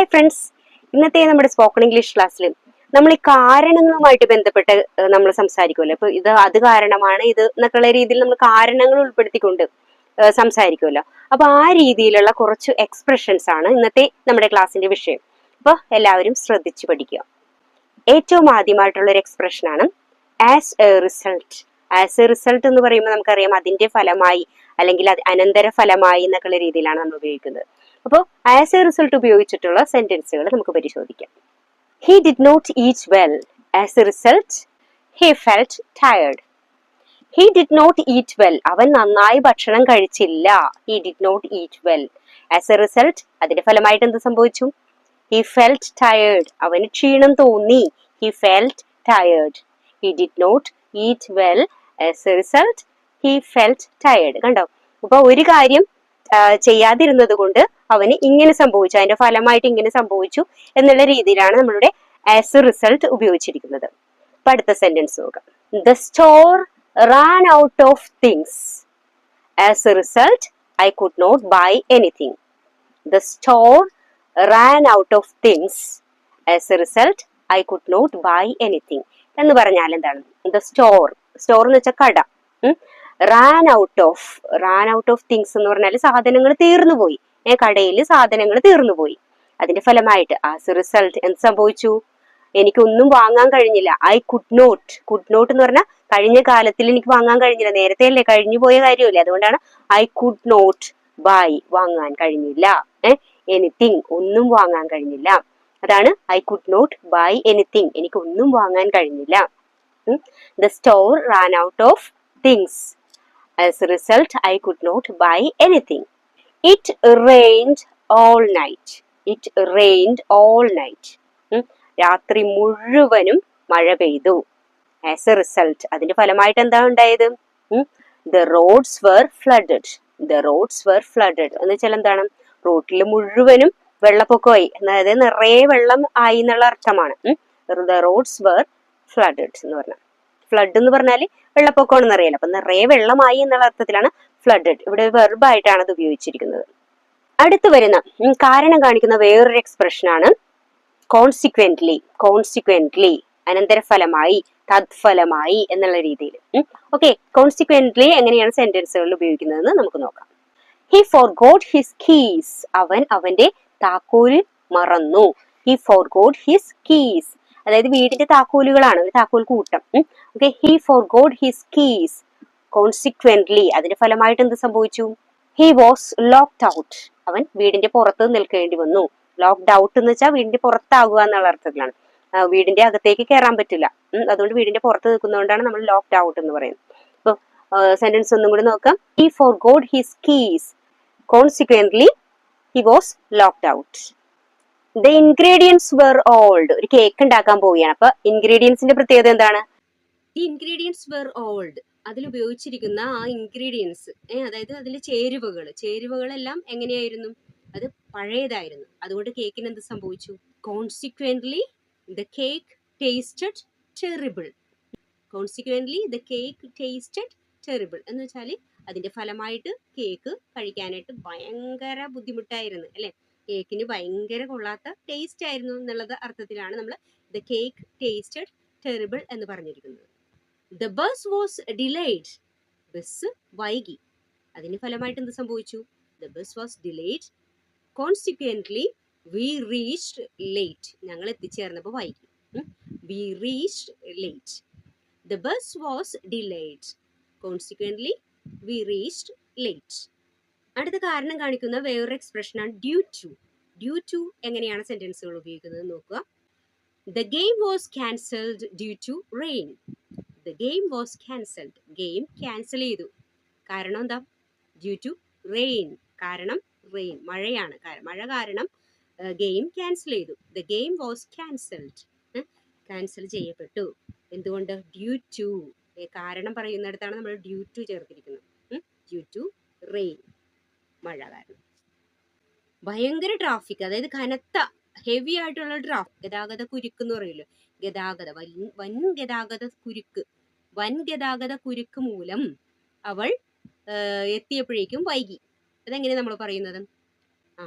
Hi friends ഇന്നത്തെ നമ്മുടെ spoken English ക്ലാസ്സിൽ നമ്മൾ ഈ കാരണങ്ങളുമായിട്ട് ബന്ധപ്പെട്ട് നമ്മൾ സംസാരിക്കുമല്ലോ ഇപ്പൊ ഇത് അത് കാരണമാണ് ഇത് എന്നൊക്കെയുള്ള രീതിയിൽ നമ്മൾ കാരണങ്ങൾ ഉൾപ്പെടുത്തിക്കൊണ്ട് സംസാരിക്കുമല്ലോ അപ്പൊ ആ രീതിയിലുള്ള കുറച്ച് എക്സ്പ്രഷൻസ് ആണ് ഇന്നത്തെ നമ്മുടെ ക്ലാസ്സിന്റെ വിഷയം. അപ്പൊ എല്ലാവരും ശ്രദ്ധിച്ചു പഠിക്കുക. ഏറ്റവും ആദ്യമായിട്ടുള്ള ഒരു എക്സ്പ്രഷൻ ആണ് as a result as a result എന്ന് പറയുമ്പോൾ നമുക്കറിയാം അതിന്റെ ഫലമായി അല്ലെങ്കിൽ അനന്തര ഫലമായി എന്നൊക്കെയുള്ള രീതിയിലാണ് നമ്മൾ ഉപയോഗിക്കുന്നത്. അപ്പോൾ ആസ് എ റിസൾട്ട് ഉപയോഗിച്ചിട്ടുള്ള സെന്റൻസുകൾ നമുക്ക് പരിശോധിക്കാം. He did not eat well as a result he felt tired he did not eat well അവൻ നന്നായി ഭക്ഷണം കഴിച്ചില്ല. He did not eat well as a result അതിന്റെ ഫലമായിട്ട് എന്ത് സംഭവിച്ചു? ഹി ഫെൽറ്റ് ടയേർഡ് അവന് ക്ഷീണം തോന്നി. He felt tired he did not eat well as a result he felt tired കണ്ടോ? അപ്പൊ ഒരു കാര്യം ചെയ്യാതിരുന്നത് കൊണ്ട് അവന് ഇങ്ങനെ സംഭവിച്ചു. അതിന്റെ ഫലമായിട്ട് ഇങ്ങനെ സംഭവിച്ചു എന്നുള്ള രീതിയിലാണ് നമ്മളുടെ ആസ് എ റിസൾട്ട് ഉപയോഗിച്ചിരിക്കുന്നത്. അപ്പൊ അടുത്ത സെന്റൻസ് നോക്കാം. The store ran out of things as a result I could not buy anything the store ran out of things as a result I could not buy anything എന്ന് പറഞ്ഞാൽ എന്താണ്? The store store എന്ന് വെച്ചാൽ കട. Ran out of ran out of things എന്ന് പറഞ്ഞാൽ സാധനങ്ങൾ തീർന്നു പോയി. ഏ കടയിൽ സാധനങ്ങൾ തീർന്നു പോയി. അതിന്റെ ഫലമായിട്ട് ആസ് എ റിസൾട്ട് എന്ത് സംഭവിച്ചു? എനിക്കൊന്നും വാങ്ങാൻ കഴിഞ്ഞില്ല. I could not could not എന്ന് പറഞ്ഞാൽ കഴിഞ്ഞ കാലത്തിൽ എനിക്ക് വാങ്ങാൻ കഴിഞ്ഞില്ല. നേരത്തെ അല്ലേ കഴിഞ്ഞു പോയ കാര്യമല്ലേ? അതുകൊണ്ടാണ് ഐ കുഡ് നോട്ട് ബൈ വാങ്ങാൻ കഴിഞ്ഞില്ല. ഏ എനിത്തിങ് ഒന്നും വാങ്ങാൻ കഴിഞ്ഞില്ല. അതാണ് I could not buy anything എനിക്ക് ഒന്നും വാങ്ങാൻ കഴിഞ്ഞില്ല. The store ran out of things as a result, I could not buy anything. It rained all night. It rained all night. രാത്രി മുഴുവനും മഴ പെയ്തു. ആസ് എ റിസൾട്ട് അതിന്റെ ഫലമായിട്ട് എന്താ ഉണ്ടായത്? The roads were flooded the roads were flooded എന്ന് വെച്ചാൽ എന്താണ്? റോട്ടിൽ മുഴുവനും വെള്ളപ്പൊക്കമായി. അതായത് നിറയെ വെള്ളം ആയി എന്നുള്ള അർത്ഥമാണ്. ദ റോഡ്സ് വെർ ഫ്ലഡഡ് എന്ന് പറഞ്ഞാൽ. ഫ്ലഡ് എന്ന് പറഞ്ഞാൽ വെള്ളപ്പൊക്കമാണെന്ന് അറിയാലോ. അപ്പൊ നിറയെ വെള്ളമായി എന്നുള്ള അർത്ഥത്തിലാണ് ഫ്ലഡഡ് ഇവിടെ വെർബായിട്ടാണ് അത് ഉപയോഗിച്ചിരിക്കുന്നത്. അടുത്ത് വരുന്ന കാരണം കാണിക്കുന്ന വേറൊരു എക്സ്പ്രഷൻ ആണ് കോൺസിക്വന്റ്ലി കോൺസിക്വന്റ്ലി അനന്തരഫലമായി തത്ഫലമായി എന്നുള്ള രീതിയിൽ ഓക്കെ കോൺസിക്വന്റ്ലി എങ്ങനെയാണ് സെന്റൻസുകളിൽ ഉപയോഗിക്കുന്നതെന്ന് നമുക്ക് നോക്കാം. He forgot his keys അവൻ അവന്റെ താക്കോൽ മറന്നു. He forgot his keys അതായത് വീടിന്റെ താക്കോലുകളാണ് ഒരു താക്കോൽ കൂട്ടം. Okay he forgot his keys consequently അതിന്റെ ഫലമായിട്ട് എന്ത് സംഭവിച്ചു? ഹി വാസ് ലോക്ക്ഡ് ഔട്ട് അവൻ വീടിന്റെ പുറത്ത് നിൽക്കേണ്ടി വന്നു. ലോക്ക്ഡ് ഔട്ട് എന്ന് വെച്ചാൽ വീടിന്റെ പുറത്താകുക എന്നുള്ള അർത്ഥത്തിലാണ്. വീടിന്റെ അകത്തേക്ക് കയറാൻ പറ്റില്ല. അതുകൊണ്ട് വീടിന്റെ പുറത്ത് നിൽക്കുന്നതുകൊണ്ടാണ് നമ്മൾ ലോക്ക്ഡ് ഔട്ട് എന്ന് പറയുന്നത്. ഇപ്പൊ സെന്റൻസ് ഒന്നും കൂടി നോക്കാം. He forgot his keys consequently he was locked out the ingredients were old ഒരു കേക്ക് ഉണ്ടാക്കാൻ പോവുകയാണ്. അപ്പൊ ഇൻഗ്രീഡിയൻസിന്റെ പ്രത്യേകത എന്താണ്? ദി ഇൻഗ്രീഡിയൻസ് വെർ ഓൾഡ് അതിൽ ഉപയോഗിച്ചിരിക്കുന്ന ആ ഇൻഗ്രീഡിയൻസ് അതായത് അതിലെ ചേരുവകൾ. ചേരുവകളെല്ലാം എങ്ങനെയായിരുന്നു? അത് പഴയതായിരുന്നു. അതുകൊണ്ട് കേക്കിന് എന്ത് സംഭവിച്ചു? Consequently the cake tasted terrible consequently the cake tasted terrible എന്ന് വെച്ചാൽ അതിന്റെ ഫലമായിട്ട് കേക്ക് കഴിക്കാനായിട്ട് ഭയങ്കര ബുദ്ധിമുട്ടായിരുന്നു അല്ലെ? കേക്കിന് ഭയങ്കര കൊള്ളാത്ത ടേസ്റ്റ് ആയിരുന്നു എന്നുള്ളത് അർത്ഥത്തിലാണ് നമ്മൾ ദ കേക്ക് ടേസ്റ്റഡ് ടെറിബിൾ എന്ന് പറഞ്ഞിരിക്കുന്നത്. The bus was delayed bus വൈകി. അതിന് ഫലമായിട്ട് എന്ത് സംഭവിച്ചു? The bus was delayed consequently we reached late ഞങ്ങൾ എത്തിച്ചേർന്നപ്പോൾ വൈകി. We reached late the bus was delayed consequently we reached late അടുത്ത കാരണം കാണിക്കുന്ന വേറൊരു എക്സ്പ്രഷനാണ് ഡ്യൂ ടു ഡ്യൂ ടു എങ്ങനെയാണ് സെന്റൻസുകൾ ഉപയോഗിക്കുന്നത് നോക്കുക. The game was cancelled due to rain the game was cancelled game cancel ചെയ്തു. കാരണം എന്താ? ഡ്യൂ ടു റെയിൻ കാരണം റെയിൻ മഴയാണ്. മഴ കാരണം ഗെയിം ക്യാൻസൽ ചെയ്തു. The game was cancelled cancel ചെയ്യപ്പെട്ടു. എന്തുകൊണ്ട്? ഡ്യൂ ടു കാരണം പറയുന്നിടത്താണ് നമ്മൾ ഡ്യൂ ടു ചേർത്തിരിക്കുന്നത്. ഡ്യൂ ടു റെയിൻ മഴ കാരണം ഭയങ്കര ട്രാഫിക് അതായത് കനത്ത ഹെവി ആയിട്ടുള്ള ട്രാഫിക് ഗതാഗത കുരുക്ക് എന്ന് പറയുമല്ലോ ഗതാഗത വൻ ഗതാഗത കുരുക്ക്. വൻ ഗതാഗത കുരുക്ക് മൂലം അവൾ എത്തിയപ്പോഴേക്കും വൈകി. അതെങ്ങനെ നമ്മൾ പറയുന്നത്? ആ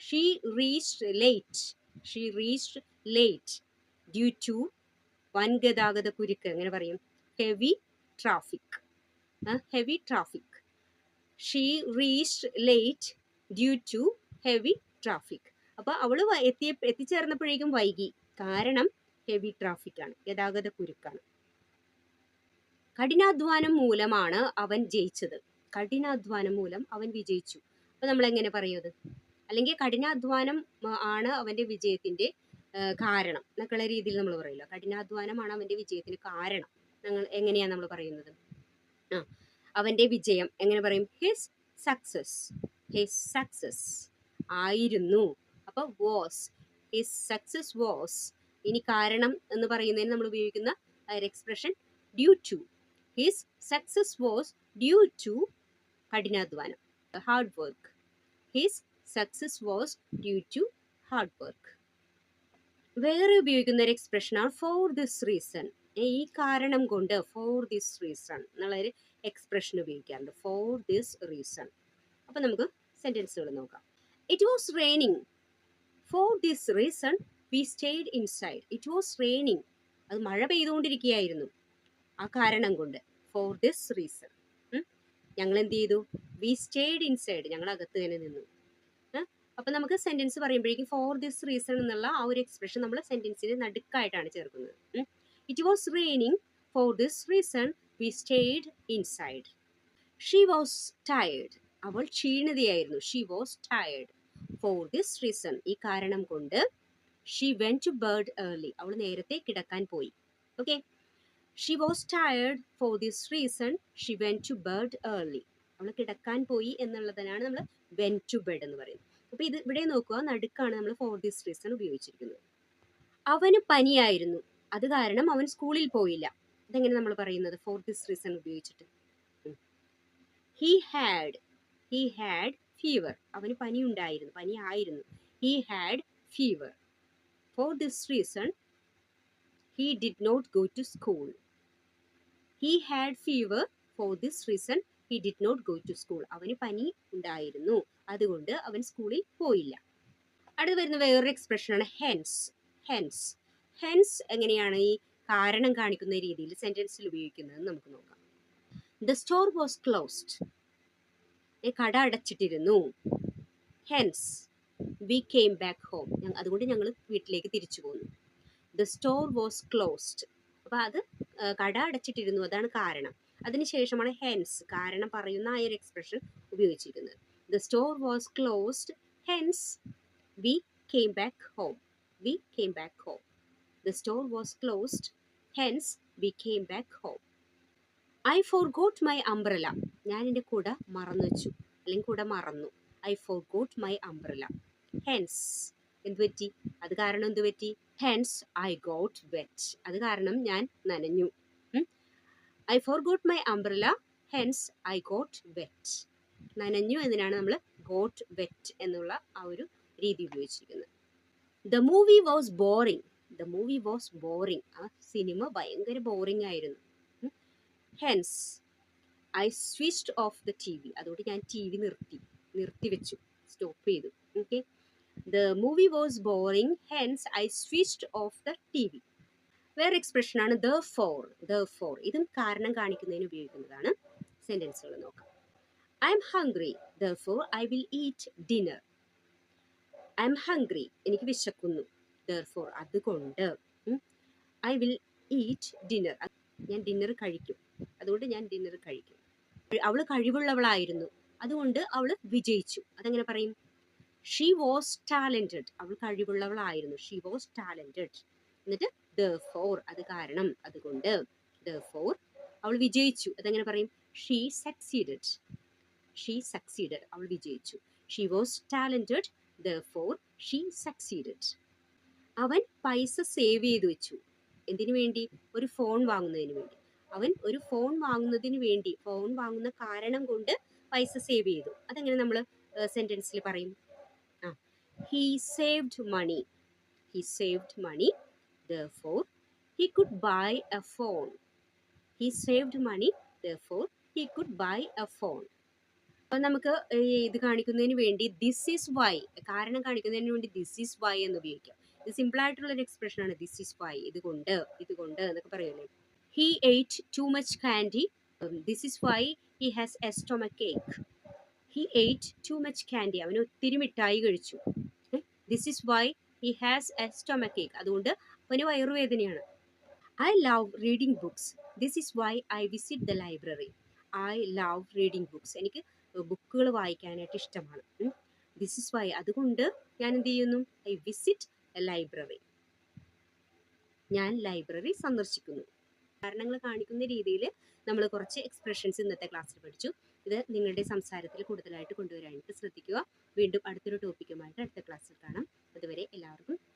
she reached late she reached late due to വൻ ഗതാഗത കുരുക്ക്. എങ്ങനെ പറയും? Heavy traffic heavy traffic she reached late due to heavy traffic അപ്പോൾ അവൾ എത്തിയ എത്തിച്ചേർന്നപ്പോഴേക്കും വൈകി. കാരണം ഹെവി ട്രാഫിക് ആണ്. ഗതാഗത കുരുക്കാണ്. കഠിനാധ്വാനം മൂലമാണ് അവൻ ജയിച്ചത്. കഠിനാധ്വാനം മൂലം അവൻ വിജയിച്ചു. അപ്പൊ നമ്മൾ എങ്ങനെ പറയുന്നത് അല്ലെങ്കിൽ കഠിനാധ്വാനം ആണ് അവന്റെ വിജയത്തിന്റെ ആ, കാരണം എന്നൊക്കെയുള്ള രീതിയിൽ നമ്മൾ പറയുമല്ലോ. കഠിനാധ്വാനമാണ് അവന്റെ വിജയത്തിന് കാരണം. ഞങ്ങൾ എങ്ങനെയാണ് നമ്മൾ പറയുന്നത്? ആ അവന്റെ വിജയം. എങ്ങനെ പറയും? ഹിസ് സക്സസ് ഹിസ് സക്സസ് ആയിരുന്നു. അപ്പൊ വാസ് ഹിസ് സക്സസ് വാസ് ഇനി കാരണം എന്ന് പറയുന്നതിന് നമ്മൾ ഉപയോഗിക്കുന്ന ഒരു expression due to his success was due to കഠിനാധ്വാനം. Hard work his success was due to hard work വേറെ ഉപയോഗിക്കുന്ന ഒരു എക്സ്പ്രഷനാണ് ഫോർ ദിസ് റീസൺ ഈ കാരണം കൊണ്ട് ഫോർ ദിസ് റീസൺ എന്നുള്ളൊരു എക്സ്പ്രഷൻ ഉപയോഗിക്കാറുണ്ട് ഫോർ ദിസ് റീസൺ അപ്പം നമുക്ക് സെന്റൻസുകൾ നോക്കാം. It was raining for this reason we stayed inside it was raining അത് മഴ പെയ്തുകൊണ്ടിരിക്കുകയായിരുന്നു. ആ കാരണം കൊണ്ട് ഫോർ ദിസ് റീസൺ ഞങ്ങൾ എന്ത് ചെയ്തു വി സ്റ്റേഡ് ഇൻസൈഡ് ഞങ്ങൾ അകത്ത് തന്നെ നിന്നു. അപ്പം നമുക്ക് സെന്റൻസ് പറയുമ്പോഴേക്കും ഫോർ ദിസ് റീസൺ എന്നുള്ള ആ ഒരു എക്സ്പ്രഷൻ നമ്മൾ സെന്റൻസിന് നടുക്കായിട്ടാണ് ചേർക്കുന്നത്. It was raining for this reason we stayed inside she was tired അവൾ ക്ഷീണിതയായിരുന്നു. She was tired for this reason ഈ കാരണം കൊണ്ട് she went to bed early അവൾ നേരത്തെ കിടക്കാൻ പോയി. Okay she was tired for this reason she went to bed early അവൾ കിടക്കാൻ പോയി എന്നുള്ളതിനാണ് നമ്മൾ വെൻ ടു ബെഡ് എന്ന് പറയുന്നത്. അപ്പോൾ ഇത് ഇവിടെ നോക്കുക. നടുക്കാണ് നമ്മൾ ഫോർ ദിസ് റീസൺ ഉപയോഗിച്ചിരിക്കുന്നത്. അവന് പനിയായിരുന്നു. അത് കാരണം അവൻ സ്കൂളിൽ പോയില്ല. ഇതെങ്ങനെ നമ്മൾ പറയുന്നത്? ഫോർ ദിസ് റീസൺ ഉപയോഗിച്ചിട്ട്. He had he had fever അവന് പനി ഉണ്ടായിരുന്നു പനി ആയിരുന്നു. He had fever for this reason he did not go to school he had fever for this reason he did not go to school അവന് പനി ഉണ്ടായിരുന്നു. അതുകൊണ്ട് അവൻ സ്കൂളിൽ പോയില്ല. അടുത്ത് വരുന്ന വേറൊരു എക്സ്പ്രഷനാണ് ഹെൻസ് ഹെൻസ് ഹെൻസ് എങ്ങനെയാണ് ഈ കാരണം കാണിക്കുന്ന രീതിയിൽ സെന്റൻസിൽ ഉപയോഗിക്കുന്നത് നമുക്ക് നോക്കാം. ദ സ്റ്റോർ വാസ് ക്ലോസ്ഡ് കട അടച്ചിട്ടിരുന്നു. Hence we came back home അതുകൊണ്ട് ഞങ്ങൾ വീട്ടിലേക്ക് തിരിച്ചു പോന്നു. ദ സ്റ്റോർ വാസ് ക്ലോസ്ഡ് അപ്പോൾ അത് കട അടച്ചിട്ടിരുന്നു. അതാണ് കാരണം. അതിനുശേഷമാണ് ഹെൻസ് കാരണം പറയുന്ന ആ ഒരു എക്സ്പ്രഷൻ ഉപയോഗിച്ചിരിക്കുന്നത്. The store was closed hence we came back home we came back home the store was closed hence we came back home I forgot my umbrella ഞാൻ എന്റെ കുട മറന്നു വെച്ചു. അല്ലെങ്കിൽ കൂടെ മറന്നു. I forgot my umbrella hence എന്ത് പറ്റി? അത് കാരണം എന്ത് പറ്റി? ഹെൻസ് ഐ ഗോട്ട് വെറ്റ് അത് കാരണം ഞാൻ നനഞ്ഞു. I forgot my umbrella hence I got wet നനഞ്ഞു എന്നതിനാണ് നമ്മൾ ഗോട്ട് വെറ്റ് എന്നുള്ള ആ ഒരു രീതി ഉപയോഗിച്ചിരിക്കുന്നത്. The movie was boring the movie was boring ആ സിനിമ ഭയങ്കര ബോറിംഗ് ആയിരുന്നു. Hence I switched off the T V അതുകൊണ്ട് ഞാൻ ടി വി നിർത്തി. നിർത്തിവെച്ചു സ്റ്റോപ്പ് ചെയ്തു. Okay the movie was boring hence I switched off the T V വേറെ എക്സ്പ്രഷനാണ് ദ ഫോർ ദ ഫോർ ഇതും കാരണം കാണിക്കുന്നതിന് ഉപയോഗിക്കുന്നതാണ്. സെന്റൻസുകൾ നോക്കാം. I'm hungry therefore I will eat dinner I'm hungry എനിക്ക് വിശക്കുന്നു. ദർ ഫോർ അതുകൊണ്ട് ഐ വിൽ ഈറ്റ് ഡിന്നർ ഞാൻ ഡിന്നർ കഴിക്കും. അതുകൊണ്ട് ഞാൻ ഡിന്നർ കഴിക്കും. അവൾ കഴിവുള്ളവളായിരുന്നു. അതുകൊണ്ട് അവൾ വിജയിച്ചു. അതെങ്ങനെ പറയും? ഷീ വാസ് ടാലന്റഡ് അവൾ കഴിവുള്ളവളായിരുന്നു. ഷീ വാസ് ടാലന്റഡ് എന്നിട്ട് ദ ഫോർ അത് കാരണം അതുകൊണ്ട് ദ ഫോർ അവൾ വിജയിച്ചു. അതെങ്ങനെ പറയും? ഷീ സക്സീഡഡ് ഷീ സക്സീഡഡ് അവൾ വിജയിച്ചു. She was talented therefore she succeeded അവൻ പൈസ സേവ് ചെയ്ത് വെച്ചു. എന്തിനു വേണ്ടി? ഒരു ഫോൺ വാങ്ങുന്നതിന് വേണ്ടി. അവൻ ഒരു ഫോൺ വാങ്ങുന്നതിന് വേണ്ടി ഫോൺ വാങ്ങുന്ന കാരണം കൊണ്ട് പൈസ സേവ് ചെയ്തു. അതെങ്ങനെ നമ്മൾ സെന്റൻസിൽ പറയും? ആ he saved money he saved money therefore he could buy a phone. He saved money therefore he could buy a phone. അപ്പം നമുക്ക് ഇത് കാണിക്കുന്നതിന് വേണ്ടി ദിസ് ഈസ് വൈ കാരണം കാണിക്കുന്നതിന് വേണ്ടി ദിസ് ഈസ് വൈ എന്ന് ഉപയോഗിക്കാം. ഇത് എക്സ്പ്രഷൻ ആണ്. ദിസ് ഇസ് വൈ ഇതുകൊണ്ട് ഇതുകൊണ്ട് എന്നൊക്കെ പറയുമല്ലേ he ate too much candy this is why he has a stomach ache he ate too much candy അവന് ഒത്തിരി മിഠായി കഴിച്ചു. This is why he has a stomach ache അതുകൊണ്ട് അവന് വയറുവേദനയാണ്. I love reading books this is why I visit the library I love reading books എനിക്ക് ബുക്കുകൾ വായിക്കാനായിട്ട് ഇഷ്ടമാണ്. ദിസ് ഇസ് വൈ അതുകൊണ്ട് ഞാൻ എന്ത് ചെയ്യുന്നു? I visit a library. ഞാൻ ലൈബ്രറി സന്ദർശിക്കുന്നു. കാരണങ്ങൾ കാണിക്കുന്ന രീതിയിൽ നമ്മൾ കുറച്ച് എക്സ്പ്രഷൻസ് ഇന്നത്തെ ക്ലാസ്സിൽ പഠിച്ചു. ഇത് നിങ്ങളുടെ സംസാരത്തിൽ കൂടുതലായിട്ട് കൊണ്ടുവരാനായിട്ട് ശ്രദ്ധിക്കുക. വീണ്ടും അടുത്തൊരു ടോപ്പിക്കുമായിട്ട് അടുത്ത ക്ലാസ്സിൽ കാണാം. അതുവരെ എല്ലാവർക്കും